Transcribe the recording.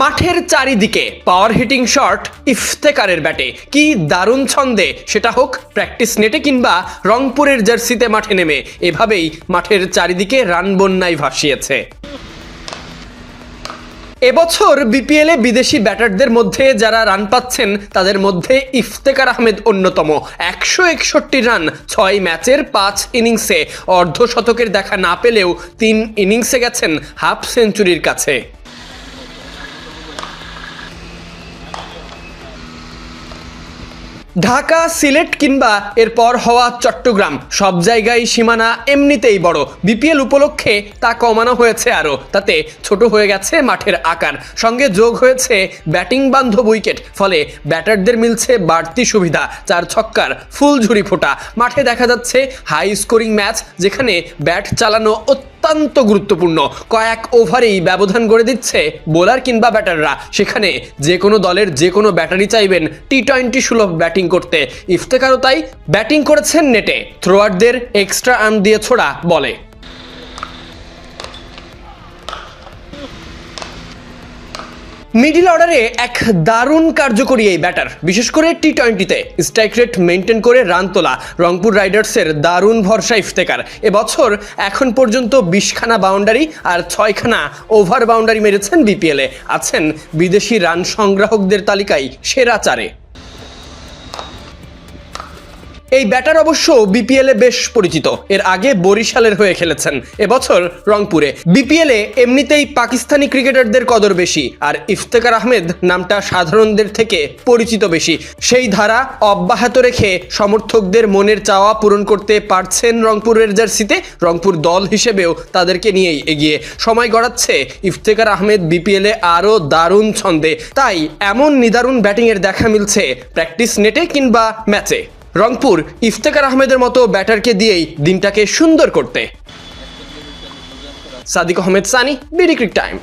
মাঠের চারিদিকে পাওয়ার heating shot ইফতেকারের ব্যাটে। কি দারুণ ছন্দে সেটা হোক প্র্যাকটিস নেটে কিংবা রংপুরের জার্সিতে মাঠে নেমে, এভাবেই মাঠের চারিদিকে রান বন্যায় ভাসিয়েছে। এবছর বিপিএলে বিদেশি ব্যাটারদের মধ্যে যারা রান পাচ্ছেন, তাদের মধ্যে ইফতেকার আহমেদ অন্যতম। একশো একষট্টি রান ছয় ম্যাচের পাঁচ ইনিংসে। অর্ধশতকের দেখা না পেলেও তিন ইনিংসে গেছেন হাফ সেঞ্চুরির কাছে। ঢাকা, সিলেট কিংবা এরপর হওয়া চট্টগ্রাম। সব জায়গায় সীমানা এমনিতেই বড়। বিপিএল উপলক্ষে তা কমানো হয়েছে আরও। তাতে ছোট হয়ে গেছে মাঠের আকার। সঙ্গে যোগ হয়েছে ব্যাটিং বান্ধব উইকেট। ফলে ব্যাটারদের মিলছে বাড়তি সুবিধা। চার ছক্কার ফুল ঝুড়ি ফোটা। মাঠে দেখা যাচ্ছে হাই স্কোরিং ম্যাচ, যেখানে ব্যাট চালানো অত্যন্ত গুরুত্বপূর্ণ। কয়েক ওভারেই ব্যবধান গড়ে দিচ্ছে বোলার কিংবা ব্যাটাররা। সেখানে যে কোনো দলের যে কোনো ব্যাটারি চাইবেন টি টোয়েন্টি সুলভ ব্যাটিং করতে। ইফতেকারও তাই ব্যাটিং করেছেন নেটে। থ্রোয়ারদের এক্সট্রা আর্ম দিয়ে ছোড়া বলে। মিডিল অর্ডারে এক দারুণ কার্যকরী এই ব্যাটার। বিশেষ করে টি টোয়েন্টিতে স্ট্রাইক রেট মেনটেন করে রান তোলা রংপুর রাইডার্সের দারুণ ভরসা ইফতেকার। এবছর এখন পর্যন্ত বিশখানা বাউন্ডারি আর ছয়খানা ওভার বাউন্ডারি মেরেছেন বিপিএলে। আছেন বিদেশি রান সংগ্রাহকদের তালিকায় সেরা চারে। এই ব্যাটার অবশ্য বিপিএল এ বেশ পরিচিত। এর আগে বরিশালের হয়ে খেলেছেন। এবছর রংপুরে। বিপিএল এমনিতেই পাকিস্তানি ক্রিকেটারদের কদর বেশি, আর ইফতেকার আহমেদ নামটা সাধারণদের থেকে পরিচিত বেশি। সেই ধারা অব্যাহত রেখে সমর্থকদের মনের চাওয়া পূরণ করতে পারছেন রংপুরের জার্সিতে। রংপুর দল হিসেবেও তাদেরকে নিয়েই এগিয়ে। সময় গড়াচ্ছে ইফতেকার আহমেদ বিপিএল আরও দারুণ ছন্দে। তাই এমন নিদারুণ ব্যাটিংয়ের দেখা মিলছে প্র্যাকটিস নেটে কিংবা ম্যাচে। রংপুর ইফতেকার আহমেদের মতো ব্যাটারকে দিয়েই দিনটাকে সুন্দর করতে। Sadiq Ahmed Sunny BD cric time.